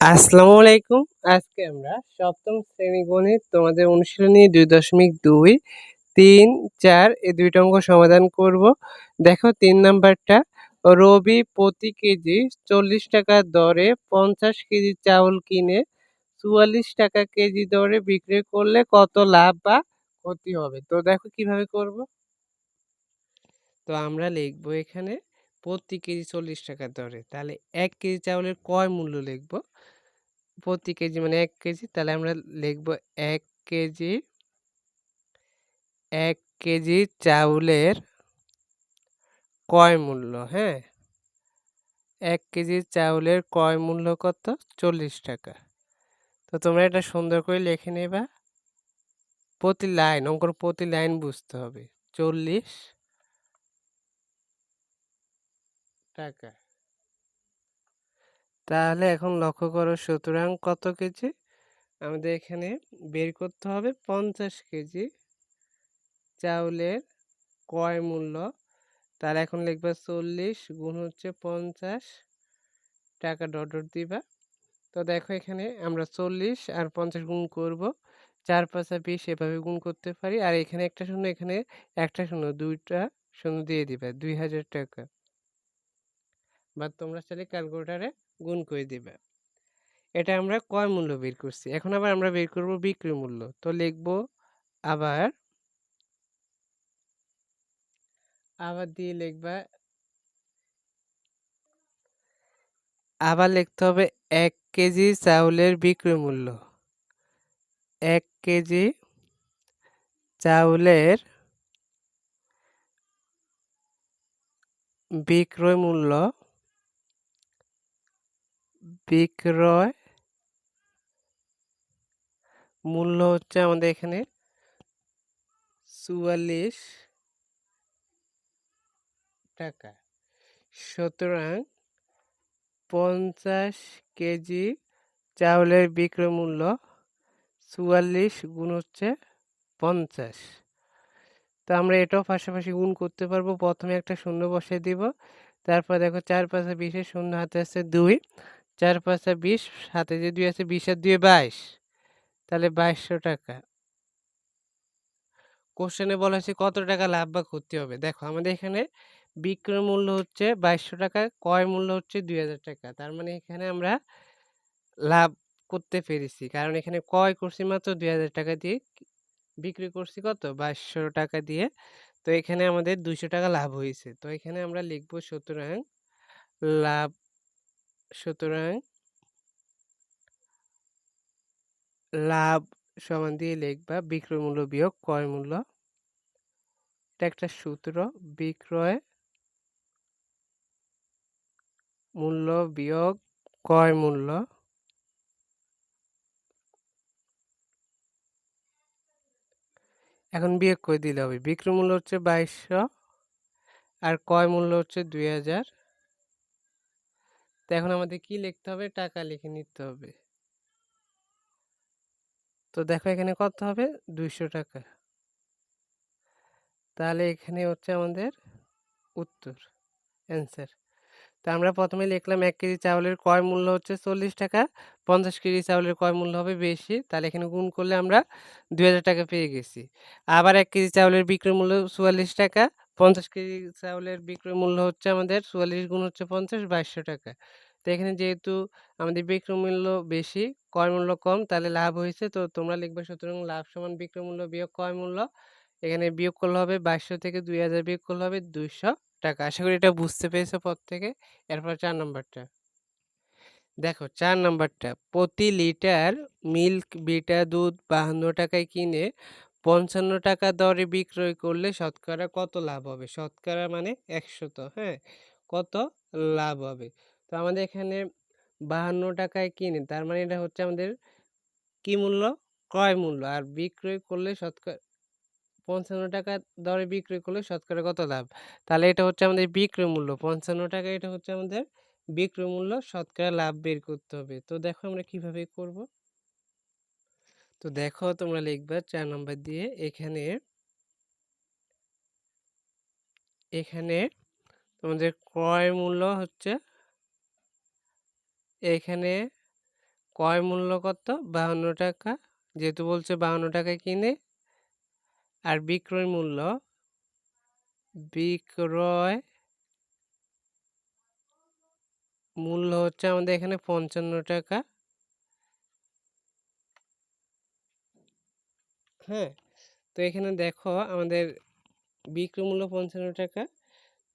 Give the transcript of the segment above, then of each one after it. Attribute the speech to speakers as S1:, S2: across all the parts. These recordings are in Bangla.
S1: আসসালামু আলাইকুম। আজকে আমরা সপ্তম শ্রেণি গণিত তোমাদের অনুশীলনী দুই দশমিক দুই, তিন, চার এই দুইটা অঙ্ক সমাধান করব। দেখো তিন নাম্বারটা, রবি প্রতি কেজি চল্লিশ টাকা দরে পঞ্চাশ কেজি চাউল কিনে চুয়াল্লিশ টাকা কেজি দরে বিক্রি করলে কত লাভ বা ক্ষতি হবে? তো দেখো কীভাবে করব। তো আমরা লিখব এখানে প্রতি কেজি চল্লিশ টাকা দরে। তাহলে এক কেজি চাউলের কয় মূল্য লিখব? প্রতি কেজি মানে এক কেজি। তাহলে আমরা লিখব এক কেজি এক কেজি চাউলের কয় মূল্য হ্যাঁ? এক কেজি চাউলের কয় মূল্য কত? চল্লিশ টাকা। তো তোমরা এটা সুন্দর করে লিখে নেবা। প্রতি লাইন, অঙ্কর প্রতি লাইন বুঝতে হবে। চল্লিশ টাকা। তাহলে এখন লক্ষ্য করো সুতরাং কত কেজি? আমাদের এখানে বের করতে হবে পঞ্চাশ কেজি। চাউলের ক্রয় মূল্য, তাহলে এখন লিখবা চল্লিশ গুণ হচ্ছে পঞ্চাশ, টাকা ডট ডট দিবা। তো দেখো এখানে আমরা চল্লিশ আর পঞ্চাশ গুণ করব, চার পাঁচা বিশ এভাবে গুণ করতে পারি। আর এখানে একটা শূন্য, এখানে একটা শূন্য, দুইটা শূন্য দিয়ে দিবা, দুই হাজার টাকা। বা তোমরা চাইলে ক্যালকুলেটারে গুণ করে দিবে। এটা আমরা কয় মূল্য বের করছি। এখন আবার আমরা বের করব বিক্রি মূল্য। তো লিখব আবার আবার দিয়ে লিখবা, আবার লিখতে হবে এক কেজি চাউলের বিক্রয় মূল্য। এক কেজি চাউলের বিক্রয় মূল্য বিক্রয় মূল্য হচ্ছে আমাদের এখানে চুয়াল্লিশ টাকা। সুতরাং পঞ্চাশ কেজি চাউলের বিক্রয় মূল্য চুয়াল্লিশ গুণ হচ্ছে পঞ্চাশ। তো আমরা এটাও পাশাপাশি গুণ করতে পারব। প্রথমে একটা শূন্য বসে দিব, তারপর দেখো চার পাঁচে বিশের শূন্য হাতে আছে দুই। চার পাঁচা বিশ হাতে যে দুই আছে বিশ আর দুই বাইশ। তাহলে বাইশশো টাকা। কোশ্চেনে বলা হয়েছে কত টাকা লাভ বা ক্ষতি হবে? দেখো, আমাদের এখানে বিক্রয় মূল্য হচ্ছে বাইশশো টাকা, ক্রয় মূল্য হচ্ছে দুই হাজার টাকা। তার মানে এখানে আমরা লাভ করতে পেরেছি। কারণ এখানে ক্রয় করছি মাত্র দুই হাজার টাকা দিয়ে বিক্রি করছি কত? বাইশশো টাকা দিয়ে। তো এখানে আমাদের দুইশো টাকা লাভ হয়েছে। তো এখানে আমরা লিখব সুতরাং লাভ সুতরাং লাভ সমান দিয়ে লিখবা বিক্রয় মূল্য বিয়োগ ক্রয় মূল্য। এটা একটা সূত্র। বিক্রয় মূল্য বিয়োগ ক্রয় মূল্য। এখন বিয়োগ করে দিলে হবে। বিক্রয় মূল্য হচ্ছে বাইশশো আর ক্রয় মূল্য হচ্ছে দুই হাজার। তো এখন আমাদের কি লিখতে হবে? টাকা লিখে নিতে হবে। তো দেখো এখানে কত হবে? দুইশো টাকা। তাহলে এখানে হচ্ছে আমাদের উত্তর অ্যান্সার তা আমরা প্রথমে লিখলাম এক কেজি চাউলের ক্রয় মূল্য হচ্ছে চল্লিশ টাকা, পঞ্চাশ কেজি চাউলের ক্রয় মূল্য হবে বেশি। তাহলে এখানে গুণ করলে আমরা দুই হাজার টাকা পেয়ে গেছি। আবার এক কেজি চাউলের বিক্রয় মূল্য চুয়াল্লিশ টাকা পঞ্চাশ কেজি চাউলের বিক্রয় মূল্য হচ্ছে আমাদের চুয়াল্লিশ গুণ হচ্ছে পঞ্চাশ, বাইশশো টাকা। তো এখানে যেহেতু আমাদের বিক্রয় মূল্য বেশি, ক্রয় মূল্য কম, তাহলে লাভ হয়েছে। তো তোমরা লিখবে সুতরাং লাভ সমান বিক্রয় মূল্য বিয়োগ ক্রয় মূল্য। এখানে বিয়োগ করলে হবে বাইশশো থেকে দুই হাজার, বিয়োগ করলে হবে দুইশো টাকা। আশা করি এটা বুঝতে পেরেছ পর থেকে। এরপর চার নম্বরটা। দেখো, চার নম্বরটা। প্রতি লিটার মিল্ক, বিটা, দুধ বাহান্ন টাকায় কিনে পঞ্চান্ন টাকা দরে বিক্রয় করলে শতকরা কত লাভ হবে? শতকরা মানে একশত হ্যাঁ? কত লাভ হবে? তো আমাদের এখানে বাহান্ন টাকায় কিনে, তার মানে এটা হচ্ছে আমাদের কি মূল্য? ক্রয় মূল্য। আর বিক্রয় করলে শতকরা, পঞ্চান্ন টাকা দরে বিক্রয় করলে শতকরা কত লাভ? তাহলে এটা হচ্ছে আমাদের বিক্রয় মূল্য। পঞ্চান্ন টাকা এটা হচ্ছে আমাদের বিক্রয় মূল্য, শতকরা লাভ বের করতে হবে। তো দেখো আমরা কীভাবে করব। তো দেখো তোমরা লিখবা চার নম্বর দিয়ে এখানে এখানে তোমাদের ক্রয় মূল্য হচ্ছে এখানে ক্রয় মূল্য কত? বাহান্ন টাকা। যেহেতু বলছে বাহান্ন টাকায় কিনে, আর বিক্রয় মূল্য বিক্রয় মূল্য হচ্ছে আমাদের এখানে পঞ্চান্ন টাকা। হ্যাঁ? তো এখানে দেখো আমাদের বিক্রয় মূল্য পঞ্চান্ন টাকা।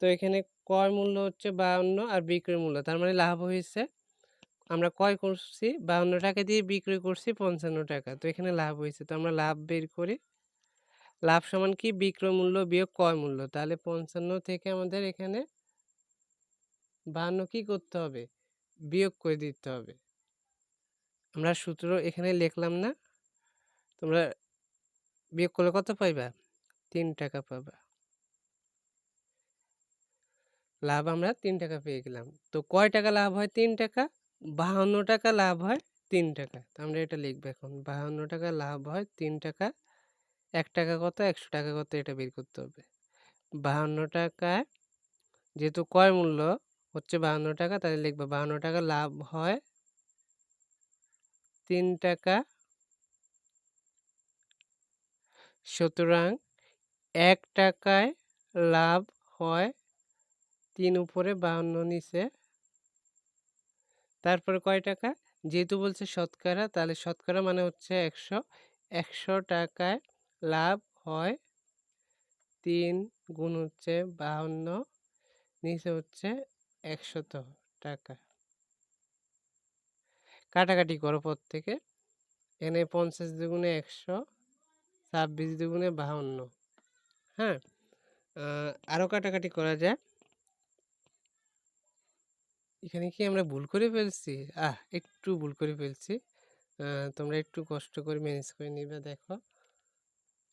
S1: তো এখানে ক্রয় মূল্য হচ্ছে বাহান্ন আর বিক্রয় মূল্য, তার মানে লাভ হয়েছে। আমরা ক্রয় করছি বাহান্ন টাকা দিয়ে বিক্রয় করছি পঞ্চান্ন টাকা, তো এখানে লাভ হয়েছে। তো আমরা লাভ বের করি। লাভ সমান কি? বিক্রয় মূল্য বিয়োগ ক্রয় মূল্য। তাহলে পঞ্চান্ন থেকে আমাদের এখানে বাহান্ন কি করতে হবে? বিয়োগ করে দিতে হবে। আমরা সূত্র এখানে লিখলাম না। তোমরা বিয়োগ করলে কত পাইবা? তিন টাকা পাবা। লাভ আমরা তিন টাকা পেয়ে গেলাম। তো কয় টাকা লাভ হয় তিন টাকা? বাহান্ন টাকা লাভ হয় তিন টাকা। তো আমরা এটা লিখব এখন। বাহান্ন টাকা লাভ হয় তিন টাকা। এক টাকা কত? একশো টাকা কত? এটা বের করতে হবে। বাহান্ন টাকায় যেহেতু কয় মূল্য? হচ্ছে বাহান্ন টাকা, তাহলে লিখব বাহান্ন টাকা লাভ হয় তিন টাকা সুতরাং এক টাকায় লাভ হয় তিন উপরে বাহান্ন নিচে। তারপরে কয় টাকা? যেহেতু বলছে শতকরা, তাহলে শতকরা মানে হচ্ছে একশো। একশো টাকায় লাভ হয় তিন গুণ হচ্ছে বাহান্ন নিচে হচ্ছে একশত টাকা। কাটাকাটি করো পর থেকে এখানে পঞ্চাশ দুগুণে একশো। ছাব্বিশ দুগুণে বাহান্ন। হ্যাঁ? আরও কাটাকাটি করা যায় এখানে কি আমরা ভুল করে ফেলছি? আহ, একটু ভুল করে ফেলছি। তোমরা একটু কষ্ট করে ম্যানেজ করে নিবে, দেখো।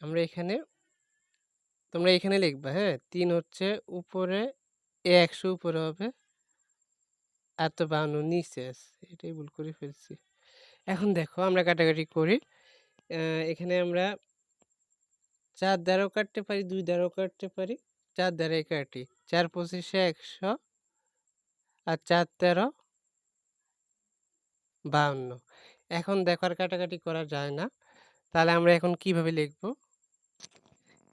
S1: আমরা এখানে, তোমরা এখানে লিখবা হ্যাঁ? তিন হচ্ছে উপরে, এ একশো উপরে হবে। আর তো বাহান্ন নিচে এটাই ভুল করে ফেলছি। এখন দেখো, আমরা কাটাকাটি করি। এখানে আমরা চার দ্বারাও কাটতে পারি, দুই দ্বারাও কাটতে পারি, চার দ্বারাই কাটি। চার পঁচিশে একশো আর চার তেরো বাহান্ন এখন দেখো আর কাটাকাটি করা যায় না। তাহলে আমরা এখন কীভাবে লিখব?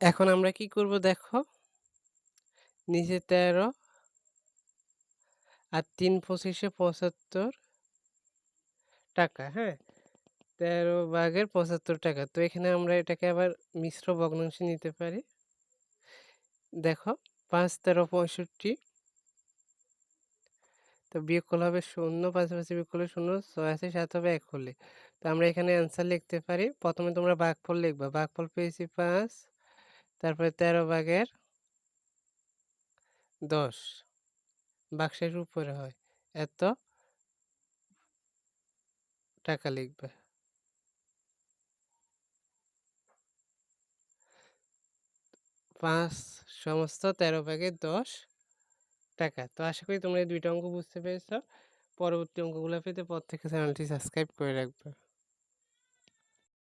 S1: এখন আমরা কি করব দেখো? নিচে তেরো আর তিন পঁচিশে পঁচাত্তর টাকা হ্যাঁ? তেরো ভাগের পঁচাত্তর টাকা। তো এখানে আমরা এটাকে আবার মিশ্র ভগ্নাংশে নিতে পারি। দেখো, পাঁচ তেরো পঁয়ষট্টি। তো বিয়োগ করলে হবে শূন্য, পাশাপাশি বিয়োগ করলে শূন্য, ছয় আছে, সাত হবে এক হলে। তো আমরা এখানে অ্যান্সার লিখতে পারি। প্রথমে তোমরা বাঘফল লিখবা। বাঘফল পেয়েছি পাঁচ, তারপরে তেরো ভাগের দশ। বাক্সের উপরে হয়। এত টাকা লিখবে। পাঁচ সমস্ত তেরো ভাগে দশ টাকা। তো আশা করি তোমরা এই দুইটা অঙ্ক বুঝতে পেরেছ। পরবর্তী অঙ্কগুলো পেতে পর থেকে চ্যানেলটি সাবস্ক্রাইব করে রাখবে।